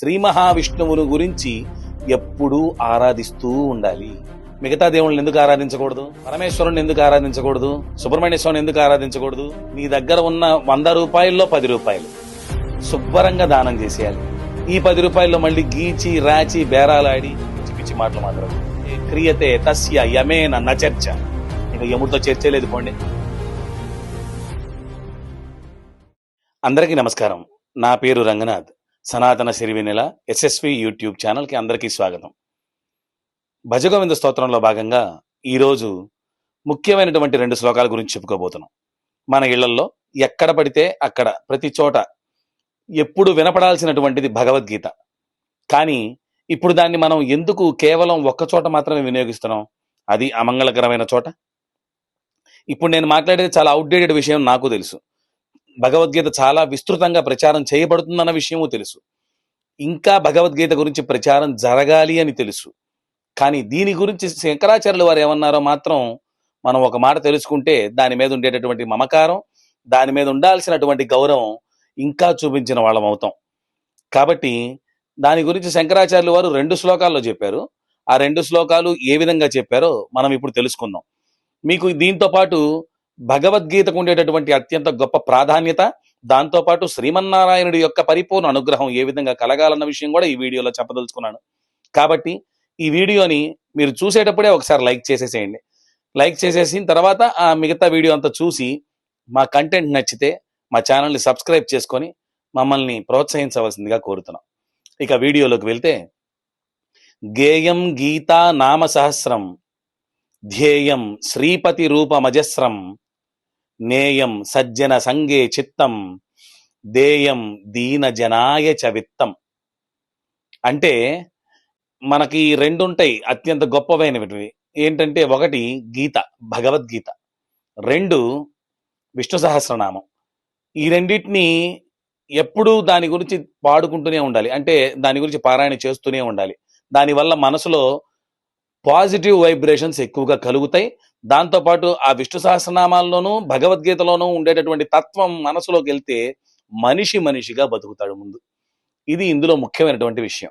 శ్రీ మహావిష్ణువును గురించి ఎప్పుడూ ఆరాధిస్తూ ఉండాలి. మిగతా దేవుళ్ళని ఎందుకు ఆరాధించకూడదు? పరమేశ్వరుని ఎందుకు ఆరాధించకూడదు? సుబ్రహ్మణ్య స్వామిని ఎందుకు ఆరాధించకూడదు? నీ దగ్గర ఉన్న వంద రూపాయల్లో పది రూపాయలు. శుభ్రంగా దానం చేసేయాలి. ఈ పది రూపాయల్లో మళ్ళీ గీచి రాచి బేరాలాడి పిచ్చి పిచ్చి మాటలు మాత్రం. క్రియతే తస్య యమేన నచర్చ ఇక యముడితో చర్చే లేదు పోండి. అందరికీ నమస్కారం. నా పేరు రంగనాథ్. సనాతన సిరివెనెల ఎస్ఎస్వి యూట్యూబ్ ఛానల్కి అందరికీ స్వాగతం. భజగోవింద స్తోత్రంలో భాగంగా ఈరోజు ముఖ్యమైనటువంటి రెండు శ్లోకాల గురించి చెప్పుకోబోతున్నాం. మన ఇళ్ళల్లో ఎక్కడ పడితే అక్కడ ప్రతి చోట ఎప్పుడు వినపడాల్సినటువంటిది భగవద్గీత. కానీ ఇప్పుడు దాన్ని మనం ఎందుకు కేవలం ఒక్క చోట మాత్రమే వినియోగిస్తున్నాం? అది అమంగళకరమైన చోట? ఇప్పుడు నేను మాట్లాడేది చాలా అవుట్డేటెడ్ విషయం నాకు తెలుసు. భగవద్గీత చాలా విస్తృతంగా ప్రచారం చేయబడుతుందన్న విషయము తెలుసు. ఇంకా భగవద్గీత గురించి ప్రచారం జరగాలి అని తెలుసు. కానీ దీని గురించి శంకరాచార్యులు వారు ఏమన్నారో మాత్రం మనం ఒక మాట తెలుసుకుంటే దాని మీద ఉండేటటువంటి మమకారం దాని మీద ఉండాల్సినటువంటి గౌరవం ఇంకా చూపించిన వాళ్ళం అవుతాం. కాబట్టి దాని గురించి శంకరాచార్యులు వారు రెండు శ్లోకాల్లో చెప్పారు. ఆ రెండు శ్లోకాలు ఏ విధంగా చెప్పారో మనం ఇప్పుడు తెలుసుకుందాం. మీకు దీంతో పాటు భగవద్గీతకు ఉండేటటువంటి అత్యంత గొప్ప ప్రాధాన్యత దాంతో పాటు శ్రీమన్నారాయణుడి యొక్క పరిపూర్ణ అనుగ్రహం ఏ విధంగా కలగాలన్న విషయం కూడా ఈ వీడియోలో చెప్పదలుచుకున్నాను. కాబట్టి ఈ వీడియోని మీరు చూసేటప్పుడే ఒకసారి లైక్ చేసేసేయండి. లైక్ చేసేసిన తర్వాత ఆ మిగతా వీడియో అంతా చూసి మా కంటెంట్ నచ్చితే మా ఛానల్ని సబ్స్క్రైబ్ చేసుకొని మమ్మల్ని ప్రోత్సహించవలసిందిగా కోరుతున్నాం. ఇక వీడియోలోకి వెళ్తే గేయం గీతా నామ సహస్రం ధ్యేయం శ్రీపతి రూపమజస్రం నేయం సజ్జన సంగే చిత్తం దేయం దీన జనాయ చ విత్తం. అంటే మనకి రెండు ఉంటాయి అత్యంత గొప్పవైనవి ఏంటంటే ఒకటి గీత భగవద్గీత. రెండు విష్ణు సహస్రనామం. ఈ రెండింటిని ఎప్పుడూ దాని గురించి పాడుకుంటూనే ఉండాలి. అంటే దాని గురించి పారాయణ చేస్తూనే ఉండాలి. దానివల్ల మనసులో పాజిటివ్ వైబ్రేషన్స్ ఎక్కువగా కలుగుతాయి. దాంతోపాటు ఆ విష్ణు సహస్రనామాల్లోనూ భగవద్గీతలోనూ ఉండేటటువంటి తత్వం మనసులోకి వెళ్తే మనిషి మనిషిగా బతుకుతాడు ముందు. ఇది ఇందులో ముఖ్యమైనటువంటి విషయం.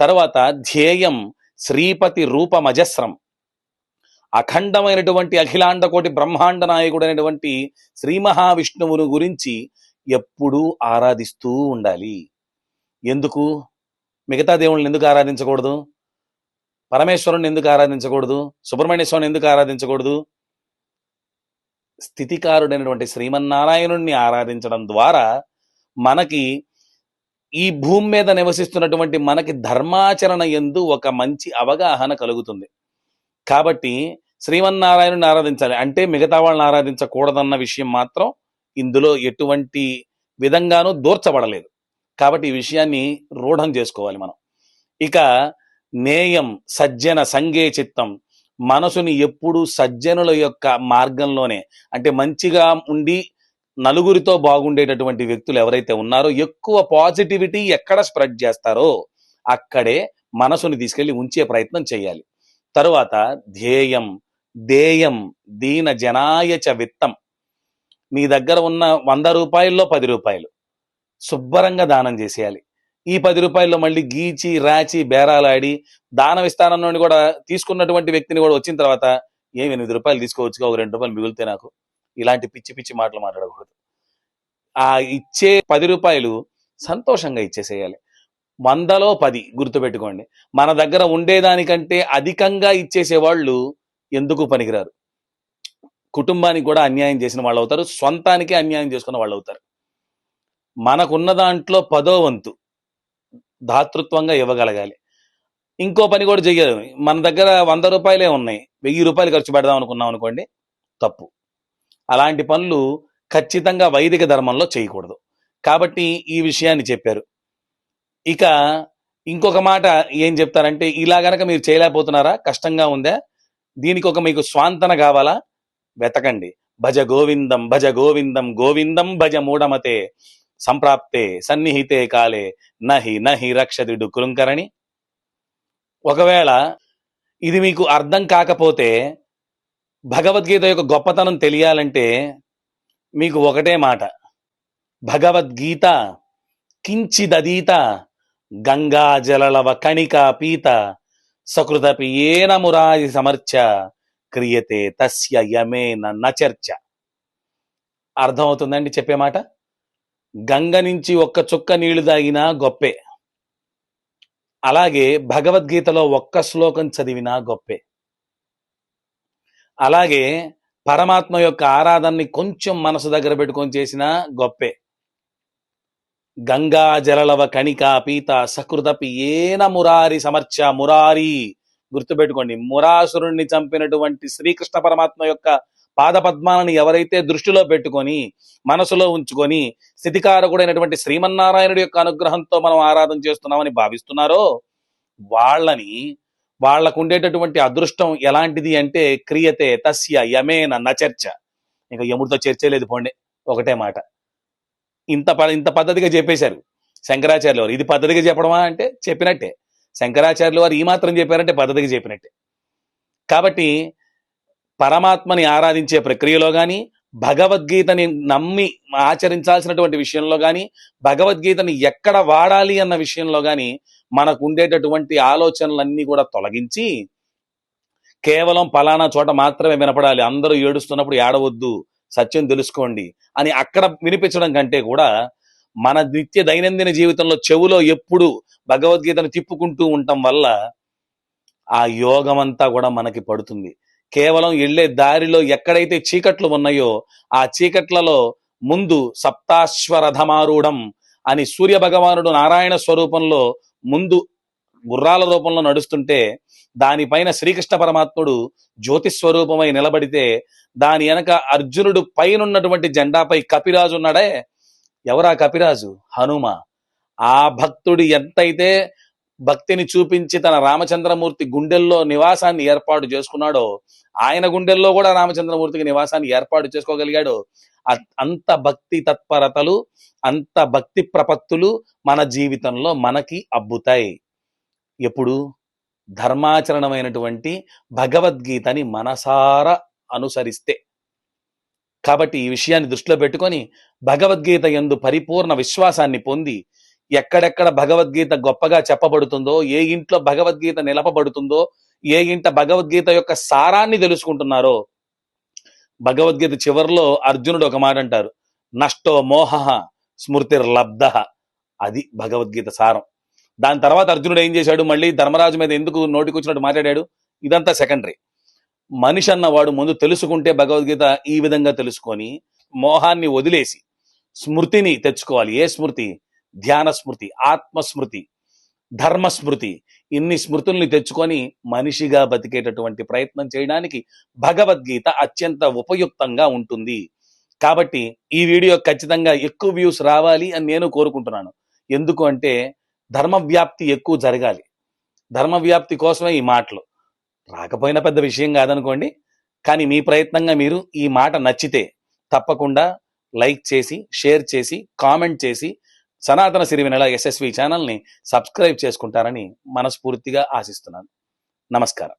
తర్వాత ధ్యేయం శ్రీపతి రూపమజస్రం. అఖండమైనటువంటి అఖిలాండ కోటి బ్రహ్మాండ నాయకుడైనటువంటి శ్రీ మహావిష్ణువును గురించి ఎప్పుడూ ఆరాధిస్తూ ఉండాలి. ఎందుకు? మిగతా దేవుళ్ళని ఎందుకు ఆరాధించకూడదు? పరమేశ్వరుని ఎందుకు ఆరాధించకూడదు? సుబ్రహ్మణ్య స్వామిని ఎందుకు ఆరాధించకూడదు? స్థితికారుడైనటువంటి శ్రీమన్నారాయణుణ్ణి ఆరాధించడం ద్వారా మనకి ఈ భూమి మీద నివసిస్తున్నటువంటి మనకి ధర్మాచరణ ఎందు ఒక మంచి అవగాహన కలుగుతుంది. కాబట్టి శ్రీమన్నారాయణుని ఆరాధించాలి. అంటే మిగతా వాళ్ళని ఆరాధించకూడదన్న విషయం మాత్రం ఇందులో ఎటువంటి విధంగానూ దూర్చబడలేదు. కాబట్టి ఈ విషయాన్ని రూఢం చేసుకోవాలి మనం. ఇక నేయం సజ్జన సంగే చిత్తం. మనసుని ఎప్పుడు సజ్జనుల యొక్క మార్గంలోనే అంటే మంచిగా ఉండి నలుగురితో బాగుండేటటువంటి వ్యక్తులు ఎవరైతే ఉన్నారో ఎక్కువ పాజిటివిటీ ఎక్కడ స్ప్రెడ్ చేస్తారో అక్కడే మనసుని తీసుకెళ్ళి ఉంచే ప్రయత్నం చేయాలి. తరువాత ధ్యేయం దేయం దీన జనాయ విత్తం. నీ దగ్గర ఉన్న వంద రూపాయల్లో పది రూపాయలు. శుభ్రంగా దానం చేసేయాలి. ఈ పది రూపాయల్లో మళ్ళీ గీచి రాచి బేరాలాడి దానం నుండి కూడా తీసుకున్నటువంటి వ్యక్తిని కూడా వచ్చిన తర్వాత ఏమి ఎనిమిది రూపాయలు తీసుకోవచ్చుగా ఒక రెండు రూపాయలు మిగిలితే నాకు ఇలాంటి పిచ్చి పిచ్చి మాటలు మాట్లాడకూడదు. ఆ ఇచ్చే పది రూపాయలు సంతోషంగా ఇచ్చేసేయాలి. వందలో పది గుర్తుపెట్టుకోండి. మన దగ్గర ఉండేదానికంటే అధికంగా ఇచ్చేసే వాళ్ళు ఎందుకు పనికిరారు? కుటుంబానికి కూడా అన్యాయం చేసిన వాళ్ళు అవుతారు సొంతానికి అన్యాయం చేసుకున్న వాళ్ళు అవుతారు మనకున్న దాంట్లో పదో వంతు దాతృత్వంగా ఇవ్వగలగాలి. ఇంకో పని కూడా చెయ్యాలి మన దగ్గర వంద రూపాయలే ఉన్నాయి. వెయ్యి రూపాయలు ఖర్చు పెడదాం అనుకున్నాం అనుకోండి తప్పు. అలాంటి పనులు ఖచ్చితంగా వైదిక ధర్మంలో చేయకూడదు. కాబట్టి ఈ విషయాన్ని చెప్పారు. ఇక ఇంకొక మాట ఏం చెప్తారంటే ఇలా గనక మీరు చేయలేకపోతున్నారా కష్టంగా ఉందా? దీనికి ఒక మీకు స్వాంతన కావాలా? వెతకండి. భజ గోవిందం భజ గోవిందం గోవిందం భజ మూఢమతే. సంప్రాప్తే సన్నిహితే కాలే నహి నహి రక్షది కులంకరణి ఒకవేళ ఇది మీకు అర్థం కాకపోతే భగవద్గీత యొక్క గొప్పతనం తెలియాలంటే మీకు ఒకటే మాట. భగవద్గీత కించిదీత గంగా కణికా పీత సకృతపి ఏన మురారి సమర్చ క్రియతే తస్య యమేన నచర్చ. అర్థమవుతుందండి చెప్పే మాట? గంగ నుంచి ఒక్క చుక్క నీళ్ళు తాగినా గొప్పే. అలాగే భగవద్గీతలో ఒక్క శ్లోకం చదివినా గొప్పే. అలాగే పరమాత్మ యొక్క ఆరాధనని కొంచెం మనసు దగ్గర పెట్టుకొని చేసినా గొప్పే. గంగా జలలవ కణిక పీత సకృతపి ఏన మురారి సమర్చ మురారి. గుర్తుపెట్టుకోండి మురాసురుణ్ణి చంపినటువంటి శ్రీకృష్ణ పరమాత్మ యొక్క పాదపద్మాలను ఎవరైతే దృష్టిలో పెట్టుకొని మనసులో ఉంచుకొని స్థితికారకుడైనటువంటి శ్రీమన్నారాయణుడి యొక్క అనుగ్రహంతో మనం ఆరాధన చేస్తున్నామని భావిస్తున్నారో వాళ్ళని వాళ్ళకు ఉండేటటువంటి అదృష్టం ఎలాంటిది అంటే క్రియతే తస్య యమేన నచర్చ ఇంకా యముడితో చర్చే లేదు పోండి ఒకటే మాట. ఇంత ప- ఇంత పద్ధతిగా చెప్పేశారు. శంకరాచార్యులు వారు ఇది పద్ధతిగా చెప్పడమా అంటే చెప్పినట్టే. శంకరాచార్యులు వారు ఈ మాత్రం చెప్పారంటే పద్ధతిగా చెప్పినట్టే. కాబట్టి పరమాత్మని ఆరాధించే ప్రక్రియలో కానీ భగవద్గీతని నమ్మి ఆచరించాల్సినటువంటి విషయంలో కానీ భగవద్గీతని ఎక్కడ వాడాలి అన్న విషయంలో కానీ మనకు ఉండేటటువంటి ఆలోచనలన్నీ కూడా తొలగించి కేవలం పలానా చోట మాత్రమే వినపడాలి అందరూ ఏడుస్తున్నప్పుడు ఏడవద్దు సత్యం తెలుసుకోండి అని అక్కడ వినిపించడం కంటే కూడా మన నిత్య దైనందిన జీవితంలో చెవులో ఎప్పుడు భగవద్గీతను తిప్పుకుంటూ ఉండటం వల్ల ఆ యోగం అంతా కూడా మనకి పడుతుంది. కేవలం వెళ్ళే దారిలో ఎక్కడైతే చీకట్లు ఉన్నాయో ఆ చీకట్లలో ముందు సప్తాశ్వరథమారూఢం అని సూర్య భగవానుడు నారాయణ స్వరూపంలో ముందు గుర్రాల రూపంలో నడుస్తుంటే దానిపైన శ్రీకృష్ణ పరమాత్ముడు జ్యోతి స్వరూపమై నిలబడితే దాని వెనక అర్జునుడు పైనున్నటువంటి జెండాపై కపిరాజు ఉన్నాడే. ఎవరా కపిరాజు? హనుమ. ఆ భక్తుడు ఎంతైతే భక్తిని చూపించి తన రామచంద్రమూర్తి గుండెల్లో నివాసాన్ని ఏర్పాటు చేసుకున్నాడో ఆయన గుండెల్లో కూడా రామచంద్రమూర్తికి నివాసాన్ని ఏర్పాటు చేసుకోగలిగాడు అంత భక్తి తత్పరతలు అంత భక్తి ప్రపత్తులు మన జీవితంలో మనకి అబ్బుతాయి. ఎప్పుడు? ధర్మాచరణమైనటువంటి భగవద్గీతని మనసారా అనుసరిస్తే. కాబట్టి ఈ విషయాన్ని దృష్టిలో పెట్టుకొని భగవద్గీత ఎందు పరిపూర్ణ విశ్వాసాన్ని పొంది ఎక్కడెక్కడ భగవద్గీత గొప్పగా చెప్పబడుతుందో ఏ ఇంట్లో భగవద్గీత నిలపబడుతుందో ఏ ఇంట భగవద్గీత యొక్క సారాన్ని తెలుసుకుంటున్నారో భగవద్గీత చివరిలో అర్జునుడు ఒక మాట అంటారు. నష్టో మోహ స్మృతిర్లబ్ధ. అది భగవద్గీత సారం. దాని తర్వాత అర్జునుడు ఏం చేశాడు? మళ్ళీ ధర్మరాజు మీద ఎందుకు నోటికొచ్చినట్టు మాట్లాడాడు? ఇదంతా సెకండరీ. మనిషి అన్నవాడు ముందు తెలుసుకుంటే భగవద్గీత ఈ విధంగా తెలుసుకొని మోహాన్ని వదిలేసి స్మృతిని తెచ్చుకోవాలి. ఏ స్మృతి? ధ్యాన స్మృతి ఆత్మస్మృతి ధర్మ స్మృతి ఇన్ని స్మృతుల్ని తెచ్చుకొని మనిషిగా బతికేటటువంటి ప్రయత్నం చేయడానికి భగవద్గీత అత్యంత ఉపయుక్తంగా ఉంటుంది. కాబట్టి ఈ వీడియో ఖచ్చితంగా ఎక్కువ వ్యూస్ రావాలి అని నేను కోరుకుంటున్నాను. ఎందుకు అంటే ధర్మ వ్యాప్తి ఎక్కువ జరగాలి. ధర్మ వ్యాప్తి కోసమే ఈ మాటలు. రాకపోయినా పెద్ద విషయం కాదనుకోండి. కానీ మీ ప్రయత్నంగా మీరు ఈ మాట నచ్చితే తప్పకుండా లైక్ చేసి షేర్ చేసి కామెంట్ చేసి సనాతన సిరివెనెల ఎస్ఎస్వి ఛానల్ని సబ్స్క్రైబ్ చేసుకుంటారని మనస్ఫూర్తిగా ఆశిస్తున్నాను. నమస్కారం.